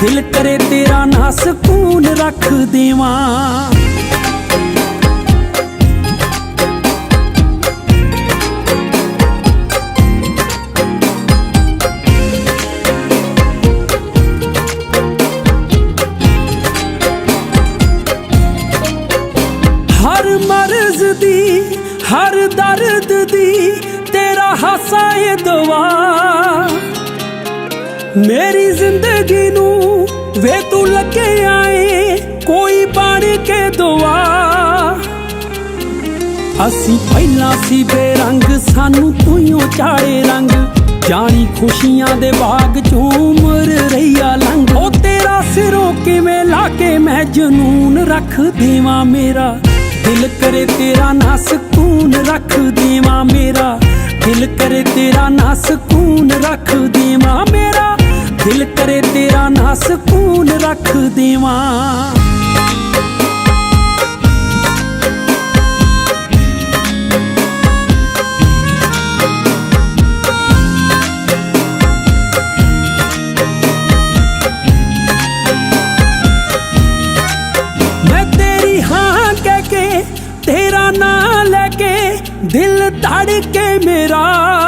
ਦਿਲ ਕਰੇ ਤੇਰਾ ਨਾ ਸਕੂਨ ਰੱਖ ਦੇਵਾਂ। ਹਰ ਮਰਜ਼ ਦੀ, ਹਰ ਦਰਦ ਦੀ ਤੇਰਾ ਹਾਸਾ ਏ ਦਵਾ ਮੇਰੀ ਜ਼ਿੰਦਗੀ ਨੂੰ ਵੇ ਤੂੰ ਲੱਗੇ ਆਏ, ਕੋਈ ਬਣ ਕੇ ਦੁਆ। ਅਸੀਂ ਪਹਿਲਾਂ ਸੀ ਬੇਰੰਗ ਸਾਨੂੰ ਤੂੰ ਚਾੜੇ ਰੰਗ। ਜਾਣੀ ਖੁਸ਼ੀਆਂ ਦੇ ਬਾਗ ਚ ਉਮਰ ਰਹੀਆ ਲੰਘ। ਉਹ ਤੇਰਾ ਸਿਰੋਂ ਕਿਵੇਂ ਲਾ ਕੇ ਮੈਂ ਜਨੂਨ ਰੱਖ ਦੇਵਾਂ ਮੇਰਾ? ਦਿਲ ਕਰੇ ਤੇਰਾ ਨਾ ਸਕੂਨ ਰੱਖ ਦੇਵਾਂ ਮੇਰਾ। ਦਿਲ ਕਰੇ ਤੇਰਾ ਨਾ ਸਕੂਨ ਰੱਖ ਦੇਵਾਂ ਮੇਰਾ। ਦਿਲ ਕਰੇ ਤੇਰਾ ਨਾ ਸਕੂਨ ਰੱਖ ਦੇਵਾਂ। ਮੈਂ ਤੇਰੀ ਹਾਂ ਕਹਿ ਕੇ, ਤੇਰਾ ਨਾਂ ਲੈ ਕੇ ਦਿਲ ਧੜ ਕੇ ਮੇਰਾ।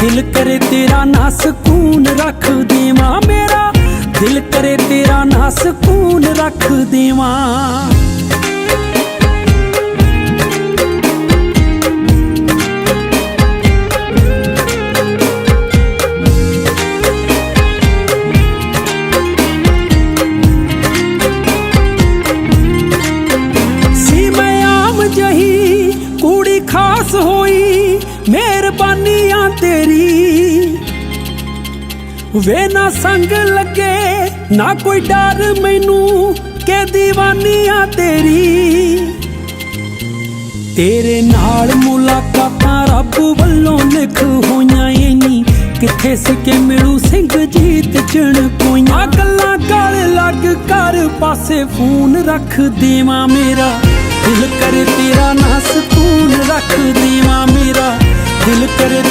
ਦਿਲ ਕਰੇ ਤੇਰਾ ਨਾ ਸਕੂਨ ਰੱਖ ਦੇਵਾਂ ਮੇਰਾ। ਦਿਲ ਕਰੇ ਤੇਰਾ ਨਾ ਸਕੂਨ ਰੱਖ ਦੇਵਾਂ। ਤੇਰੀ। ਵੇ ਨਾ ਸੰਗ ਲੱਗੇ, ਨਾ ਕੋਈ ਡਰ ਮੈਨੂੰ ਕਿ ਦੀਵਾਨੀਆਂ ਤੇਰੀ। ਤੇਰੇ ਨਾਲ ਮੁਲਾਕਾਤਾਂ ਰੱਬ ਵੱਲੋਂ ਲਿਖ ਹੋਈਆਂ ਏ ਕਿੱਥੇ ਸਿੱਕੇ ਮਿਲੂ ਸਿੰਘ ਜੀਤ ਚਣ ਕੋਈਆਂ। ਗੱਲਾਂ ਗਲ ਲੱਗ ਕਰ ਪਾਸੇ ਫੋਨ ਰੱਖ ਦੇਵਾਂ ਮੇਰਾ। ਦਿਲ ਕਰੇ ਤੇਰਾ ਨਾ ਸਕੂਨ ਰੱਖ ਦੇਵਾਂ ਮੇਰਾ। ਦਿਲ ਕਰੇ